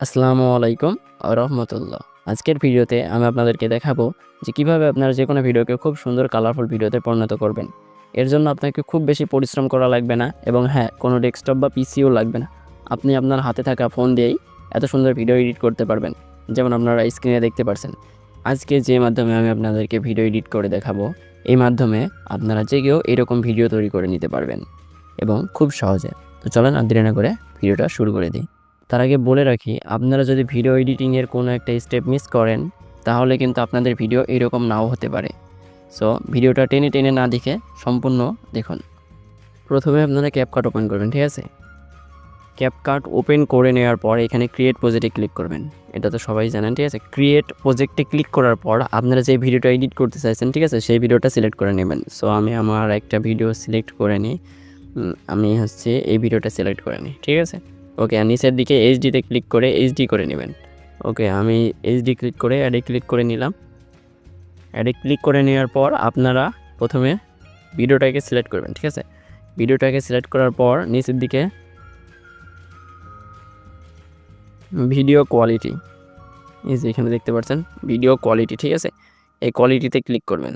আসসালামু আলাইকুম রহমতুল্লাহ। আজকের ভিডিওতে আমি আপনাদেরকে দেখাবো যে কীভাবে আপনারা যে কোনো ভিডিওকে খুব সুন্দর কালারফুল ভিডিওতে পরিণত করবেন। এর জন্য আপনাকে খুব বেশি পরিশ্রম করা লাগবে না এবং হ্যাঁ কোনো ডেস্কটপ বা পিসিও লাগবে না। আপনি আপনার হাতে থাকা ফোন দিয়েই এত সুন্দর ভিডিও এডিট করতে পারবেন, যেমন আপনারা স্ক্রিনে দেখতে পারছেন। আজকে যে মাধ্যমে আমি আপনাদেরকে ভিডিও এডিট করে দেখাবো, এই মাধ্যমে আপনারা যে কেউ এরকম ভিডিও তৈরি করে নিতে পারবেন এবং খুব সহজে। তো চলেন আর না করে ভিডিওটা শুরু করে দিই। তার আগে বলে রাখি, আপনারা যদি ভিডিও এডিটিংয়ের কোনো একটা স্টেপ মিস করেন, তাহলে কিন্তু আপনাদের ভিডিও এরকম নাও হতে পারে। সো ভিডিওটা টেনে টেনে না দেখে সম্পূর্ণ দেখুন। প্রথমে আপনারা ক্যাপকাট ওপেন করবেন, ঠিক আছে? ক্যাপকাট ওপেন করে নেওয়ার পর এখানে ক্রিয়েট প্রজেক্টে ক্লিক করবেন। এটা তো সবাই জানেন, ঠিক আছে? ক্রিয়েট প্রজেক্টে ক্লিক করার পর আপনারা যে ভিডিওটা এডিট করতে চাইছেন, ঠিক আছে? সেই ভিডিওটা সিলেক্ট করে নেবেন। সো আমি আমার একটা ভিডিও সিলেক্ট করে নিই। আমি হচ্ছে এই ভিডিওটা সিলেক্ট করে নিই, ঠিক আছে? ওকে আর নিচের দিকে এইচডিতে ক্লিক করে এইচডি করে নেবেন। ওকে আমি এইচডি ক্লিক করে অ্যাডে ক্লিক করে নিলাম। অ্যাডে ক্লিক করে নেওয়ার পর আপনারা প্রথমে ভিডিওটাকে সিলেক্ট করবেন, ঠিক আছে? ভিডিওটাকে সিলেক্ট করার পর নিচের দিকে ভিডিও কোয়ালিটি এই যে এখানে দেখতে পাচ্ছেন ভিডিও কোয়ালিটি ঠিক আছে? এই কোয়ালিটিতে ক্লিক করবেন।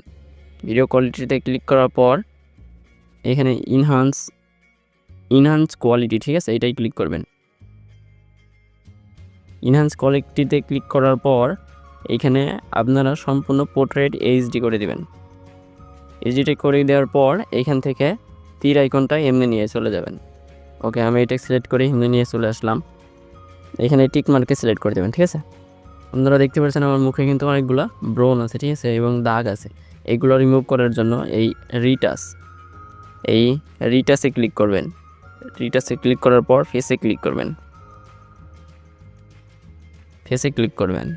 ভিডিও কোয়ালিটিতে ক্লিক করার পর এখানে ইনহান্স ইনহান্স কোয়ালিটি ঠিক আছে? এটাই ক্লিক করবেন। ইনহান্স কোয়ালিটিতে ক্লিক করার পর, এখানে আপনারা সম্পূর্ণ পোর্ট্রেট এইচডি করে দিবেন। এইচডিটা করে দেওয়ার পর, এখান থেকে তীর আইকনটা এমনি নিয়ে চলে যাবেন। ওকে আমি এটা সিলেক্ট করে এমনি নিয়ে চলে আসলাম। এখানে টিক মার্কে সিলেক্ট করে দেবেন, ঠিক আছে? আপনারা দেখতে পাচ্ছেন আমার মুখে কিন্তু অনেকগুলো ব্রোন আছে, ঠিক আছে? এবং দাগ আছে। এগুলো রিমুভ করার জন্য এই রিটাস এই রিটাসে ক্লিক করবেন। রিটাসে ক্লিক করার পর ফেসে ক্লিক করবেন। ফেসে ক্লিক করবেন।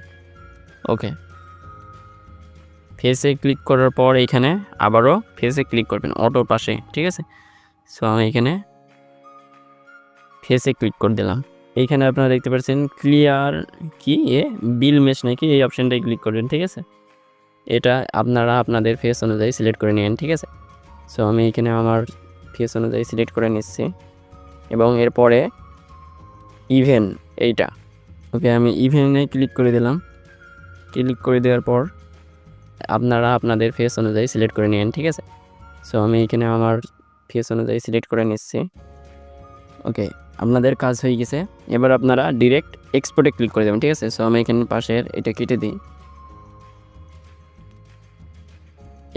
ওকে ফেসে ক্লিক করার পর এখানে আবারও ফেসে ক্লিক করবেন অটোর পাশে, ঠিক আছে? সো আমি এখানে ফেসে ক্লিক করে দিলাম। এইখানে আপনারা দেখতে পাচ্ছেন ক্লিয়ার কি? এ বিল মেশ নাকি? এই অপশানটাই ক্লিক করবেন, ঠিক আছে? এটা আপনারা আপনাদের ফেস অনুযায়ী সিলেক্ট করে নেন ঠিক আছে? সো আমি এখানে আমার ফেস অনুযায়ী সিলেক্ট করে নিচ্ছি। এবং এরপরে ইভেন এইটা। ওকে আমি ইভেনে ক্লিক করে দিলাম। ক্লিক করে দেওয়ার পর আপনারা আপনাদের ফেস অনুযায়ী সিলেক্ট করে নিন ঠিক আছে? সো আমি এখানে আমার ফেস অনুযায়ী সিলেক্ট করে নিচ্ছি। ওকে আপনাদের কাজ হয়ে গেছে। এবার আপনারা ডিরেক্ট এক্সপোর্টে ক্লিক করে দেবেন, ঠিক আছে? সো আমি এখানে পাশের এটা কেটে দিই।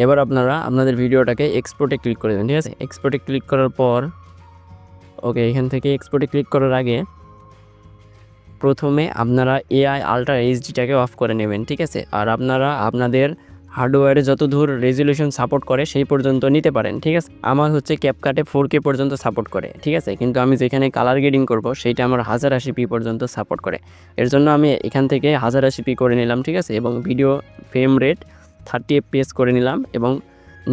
এবার আপনারা আপনাদের ভিডিওটাকে এক্সপোর্টে ক্লিক করে দেবেন, ঠিক আছে? এক্সপোর্টে ক্লিক করার পর ওকে এখান থেকে এক্সপোর্টে ক্লিক করার আগে প্রথমে আপনারা এআই আলট্রা এইচডিটাকে অফ করে নেবেন, ঠিক আছে? আর আপনারা আপনাদের হার্ডওয়্যারে যত দূর রেজলিউশন সাপোর্ট করে সেই পর্যন্ত নিতে পারেন, ঠিক আছে? আমার হচ্ছে ক্যাপকাটে ফোর কে পর্যন্ত সাপোর্ট করে, ঠিক আছে? কিন্তু আমি যেখানে কালার গ্রেডিং করব, সেইটা আমার হাজার আশি পি পর্যন্ত সাপোর্ট করে। এর জন্য আমি এখান থেকে হাজার আশি পি করে নিলাম, ঠিক আছে? এবং video frame rate thirty FPS করে নিলাম এবং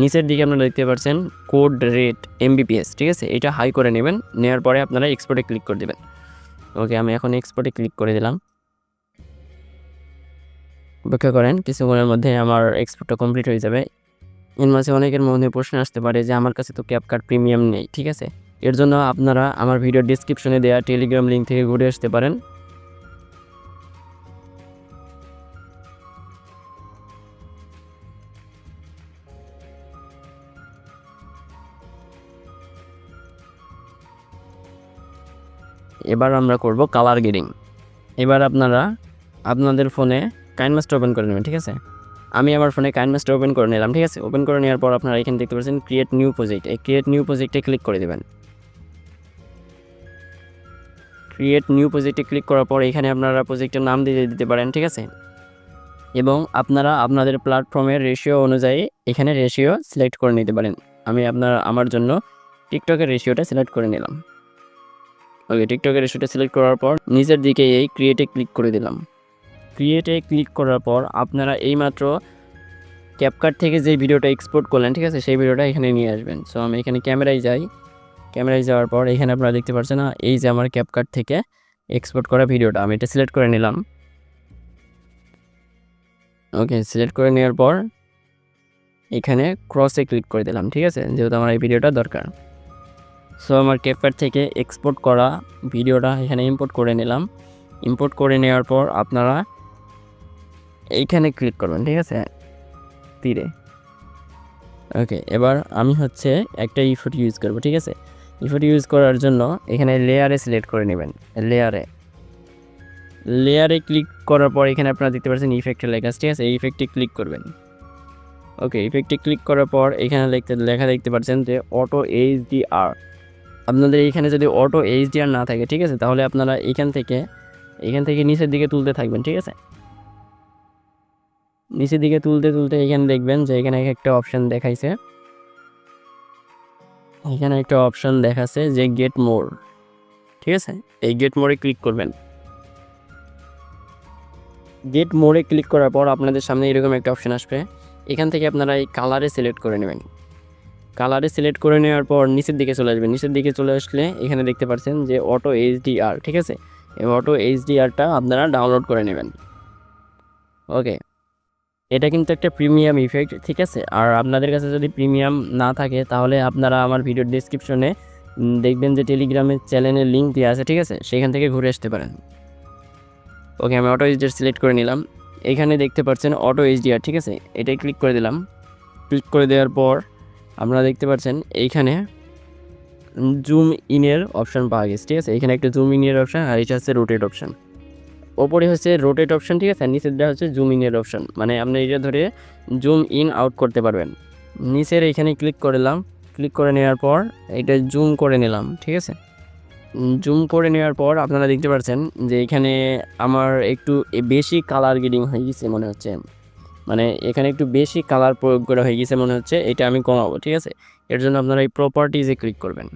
নিচের দিকে আপনারা দেখতে পাচ্ছেন কোড রেট এমবিপিএস ঠিক আছে? এটা হাই করে নেবেন নেওয়ার পরে আপনারা এক্সপোর্টে ক্লিক করে দেবেন। ওকে, আমি এখন এক্সপোর্টে ক্লিক করে দিলাম। অপেক্ষা করেন, কিছুক্ষণের মধ্যে আমার এক্সপোর্টটা কমপ্লিট হয়ে যাবে। এর মাঝে অনেকের মনে প্রশ্ন আসতে পারে যে, আমার কাছে তো ক্যাপকার্ট প্রিমিয়াম নেই। ঠিক আছে? এর জন্য আপনারা আমার ভিডিও ডিসক্রিপশনে দেওয়া টেলিগ্রাম লিঙ্ক থেকে ঘুরে আসতে পারেন। এবার আমরা করব কালার গ্রেডিং এবার আপনারা আপনাদের ফোনে কাইনমাস্টার ওপেন করে নেবেন, ঠিক আছে? আমি আমার ফোনে কাইনমাস্টার ওপেন করে নিলাম, ঠিক আছে? ওপেন করে নেওয়ার পর আপনারা এখানে দেখতে পাচ্ছেন ক্রিয়েট নিউ প্রজেক্ট এই ক্রিয়েট নিউ প্রজেক্টে ক্লিক করে দেবেন। ক্রিয়েট নিউ প্রজেক্টে ক্লিক করার পর এখানে আপনারা প্রজেক্টের নাম দিয়ে দিতে পারেন, ঠিক আছে? এবং আপনারা আপনাদের প্ল্যাটফর্মের রেশিও অনুযায়ী এখানে রেশিও সিলেক্ট করে নিতে পারেন। আমি আপনার, আমার জন্য টিকটকের রেশিওটা সিলেক্ট করে নিলাম। ওকে, টিকটকের রেশিওটা সিলেক্ট করার পর নিচের দিকে এই ক্রিয়েটে ক্লিক করে দিলাম। ক্রিয়েটে ক্লিক করার পর আপনারা এইমাত্র ক্যাপকাট থেকে যে ভিডিওটা এক্সপোর্ট করলেন, ঠিক আছে, সেই ভিডিওটা এখানে নিয়ে আসবেন। সো আমি এখানে ক্যামেরায় যাই। ক্যামেরায় যাওয়ার পর এখানে আপনারা দেখতে পাচ্ছেন না এই যে আমার ক্যাপকাট থেকে এক্সপোর্ট করা ভিডিওটা, আমি এটা সিলেক্ট করে নিলাম। ওকে, সিলেক্ট করে নেওয়ার পর এখানে ক্রসে ক্লিক করে দিলাম, ঠিক আছে, যেহেতু আমার এই ভিডিওটা দরকার। সো আমার ক্যাপকাট থেকে এক্সপোর্ট করা ভিডিওটা এখানে ইম্পোর্ট করে নিলাম। ইম্পোর্ট করে নেওয়ার পর আপনারা এইখানে ক্লিক করবেন, ঠিক আছে? তীরে। ওকে এবার আমি হচ্ছে একটা ইফোট ইউজ করব, ঠিক আছে? ইফোট ইউজ করার জন্য এখানে লেয়ারে সিলেক্ট করে নেবেন লেয়ারে লেয়ারে ক্লিক করার পর এখানে আপনারা দেখতে পাচ্ছেন ইফেক্টের লেখা ঠিক আছে? এই ইফেক্টে ক্লিক করবেন। ওকে ইফেক্টে ক্লিক করার পর এখানে লেখা দেখতে পাচ্ছেন যে অটো এইচডিআর আপনাদের এইখানে যদি অটো এইচডিআর না থাকে, ঠিক আছে? তাহলে আপনারা এখান থেকে এখান থেকে নিচের দিকে তুলতে থাকবেন, ঠিক আছে? নিচের দিকে তুলতে তুলতে এখানে দেখবেন যে এখানে একটা অপশান দেখাইছে। এখানে একটা অপশান দেখাচ্ছে যে গেট মোর ঠিক আছে? এই গেট মোড়ে ক্লিক করবেন। গেট মোড়ে ক্লিক করার পর আপনাদের সামনে এরকম একটা অপশন আসবে। এখান থেকে আপনারা এই কালারে সিলেক্ট করে নেবেন। কালারে সিলেক্ট করে নেওয়ার পর নিচের দিকে চলে আসবেন নিচের দিকে চলে আসলে এখানে দেখতে পাচ্ছেন যে অটো এইচডিআর ঠিক আছে? এই অটো এইচডিআরটা আপনারা ডাউনলোড করে নেবেন। ওকে এটা কিন্তু একটা প্রিমিয়াম ইফেক্ট ঠিক আছে? আর আপনাদের কাছে যদি প্রিমিয়াম না থাকে, তাহলে আপনারা আমার ভিডিওর ডিসক্রিপশনে দেখবেন যে টেলিগ্রামের চ্যানেলের লিঙ্ক দেওয়া আছে, ঠিক আছে? সেখান থেকে ঘুরে আসতে পারেন। ওকে আমি অটো এইচডিআর সিলেক্ট করে নিলাম। এখানে দেখতে পাচ্ছেন অটো এইচডিআর ঠিক আছে? এটাই ক্লিক করে দিলাম। ক্লিক করে দেওয়ার পর আপনারা দেখতে পাচ্ছেন এইখানে জুম ইনের অপশান পাওয়া গেছে, ঠিক আছে? এখানে একটা জুম ইনের অপশান আর এটা হচ্ছে রোটেট অপশান ওপরে হচ্ছে রোটেট অপশান ঠিক আছে? আর নিচেরটা হচ্ছে জুম ইনের অপশান মানে আপনি এটা ধরে জুম ইন আউট করতে পারবেন। নিচের এখানে ক্লিক করলাম ক্লিক করে নেওয়ার পর এটা জুম করে নিলাম, ঠিক আছে? জুম করে নেওয়ার পর আপনারা দেখতে পাচ্ছেন যে এখানে আমার একটু বেশি কালার গ্রেডিং হয়ে গেছে মনে হচ্ছে। মানে এখানে একটু বেশি কালার প্রয়োগ করা হয়ে গেছে মনে হচ্ছে, এটা আমি কমাবো, ঠিক আছে? এর জন্য আপনারা এই প্রপার্টিজে ক্লিক করবেন।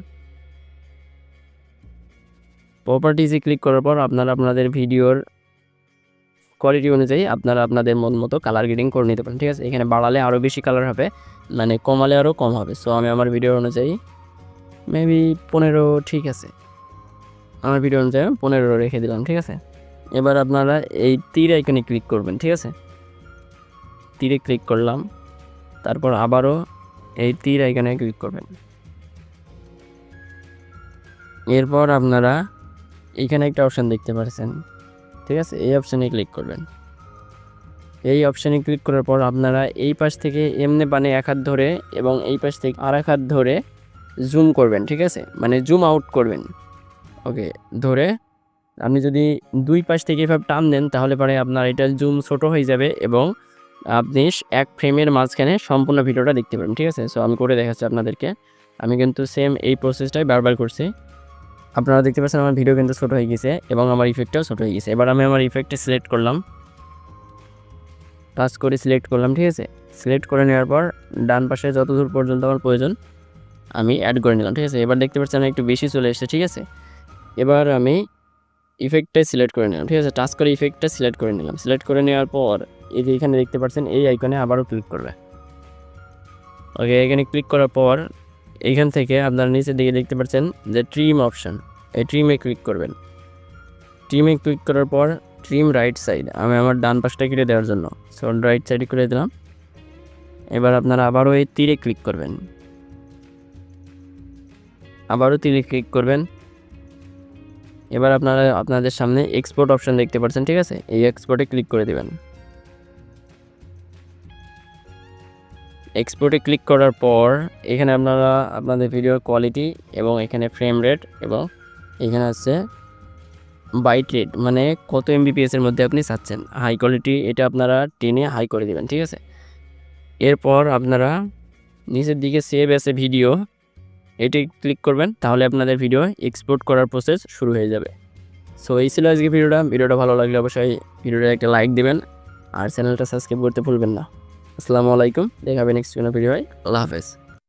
প্রপার্টিজে ক্লিক করার পর আপনারা আপনাদের ভিডিওর কোয়ালিটি অনুযায়ী আপনারা আপনাদের মন মতো কালার গ্রেডিং করে নিতে পারেন, ঠিক আছে? এখানে বাড়ালে আরও বেশি কালার হবে মানে কমালে আরও কম হবে। সো আমি আমার ভিডিও অনুযায়ী মেবি পনেরো, ঠিক আছে। আমার ভিডিও অনুযায়ী পনেরো রেখে দিলাম, ঠিক আছে? এবার আপনারা এই তীর আইকনে ক্লিক করবেন, ঠিক আছে? তীরে ক্লিক করলাম। তারপর আবারও এই তীর আইকনে ক্লিক করবেন। এরপর আপনারা এইখানে একটা অপশান দেখতে পাচ্ছেন ঠিক আছে? এই অপশানে ক্লিক করবেন। এই অপশানে ক্লিক করার পর আপনারা এই পাশ থেকে এমনি বানে এক হাত ধরে এবং এই পাশ থেকে আর এক হাত ধরে জুম করবেন, ঠিক আছে? মানে জুম আউট করবেন। ওকে, ধরে আপনি যদি দুই পাশ থেকে এভাবে টান দেন, তাহলে পরে আপনার এটা জুম ছোট হয়ে যাবে এবং আপনি এক ফ্রেমের মাঝখানে সম্পূর্ণ ভিডিওটা দেখতে পাবেন ঠিক আছে? সো আমি করে দেখাচ্ছি আপনাদেরকে। আমি কিন্তু সেম এই প্রসেসটাই বারবার করছি। আপনারা দেখতে পাচ্ছেন আমার ভিডিও কিন্তু ছোটো হয়ে গেছে এবং আমার ইফেক্টটাও ছোটো হয়ে গেছে। এবার আমি আমার ইফেক্টে সিলেক্ট করলাম। টাচ করে সিলেক্ট করলাম, ঠিক আছে? সিলেক্ট করে নেওয়ার পর ডান পাশে যত দূর পর্যন্ত আমার প্রয়োজন, আমি অ্যাড করে নিলাম, ঠিক আছে? এবার দেখতে পাচ্ছেন একটু বেশি চলে এসেছে, ঠিক আছে? এবার আমি ইফেক্টটাই সিলেক্ট করে নিলাম, ঠিক আছে? টাচ করে ইফেক্টটা সিলেক্ট করে নিলাম। সিলেক্ট করে নেওয়ার পর এই যে এখানে দেখতে পাচ্ছেন, এই আইকনে আবারও ক্লিক করবে। ওকে এখানে ক্লিক করার পর এইখান থেকে আপনারা নিচের দিকে দেখতে পাচ্ছেন যে ট্রিম অপশান এই ট্রিমে ক্লিক করবেন। ট্রিমে ক্লিক করার পর ট্রিম রাইট সাইড আমি আমার ডান পাশটা কেটে দেওয়ার জন্য। সো রাইট সাইডে করে দিলাম। এবার আপনারা আবারও এই তীরে ক্লিক করবেন। আবারও তীরে ক্লিক করবেন। এবার আপনারা আপনাদের সামনে এক্সপোর্ট অপশান দেখতে পাচ্ছেন, ঠিক আছে? এই এক্সপোর্টে ক্লিক করে দেবেন। এক্সপোর্টে ক্লিক করার পর, এখানে আপনারা আপনাদের ভিডিওর কোয়ালিটি এবং এখানে ফ্রেম রেট এবং এখানে আছে বাইট রেট মানে কত এমবিপিএস এর মধ্যে আপনি চাচ্ছেন। হাই কোয়ালিটি এটা আপনারা টেনে হাই করে দেবেন, ঠিক আছে? এরপর আপনারা নিচের দিকে সেভ এসে ভিডিও এটি ক্লিক করবেন, তাহলে আপনাদের ভিডিও এক্সপোর্ট করার প্রসেস শুরু হয়ে যাবে। সো এই ছিল আজকে ভিডিওটা ভিডিওটা ভালো লাগলে অবশ্যই ভিডিওটা একটা লাইক দেবেন, আর চ্যানেলটা সাবস্ক্রাইব করতে ভুলবেন না। আসসালামু আলাইকুম। দেখাবে নেক্সট কোনো ভিডিও আল্লাহ হাফেজ।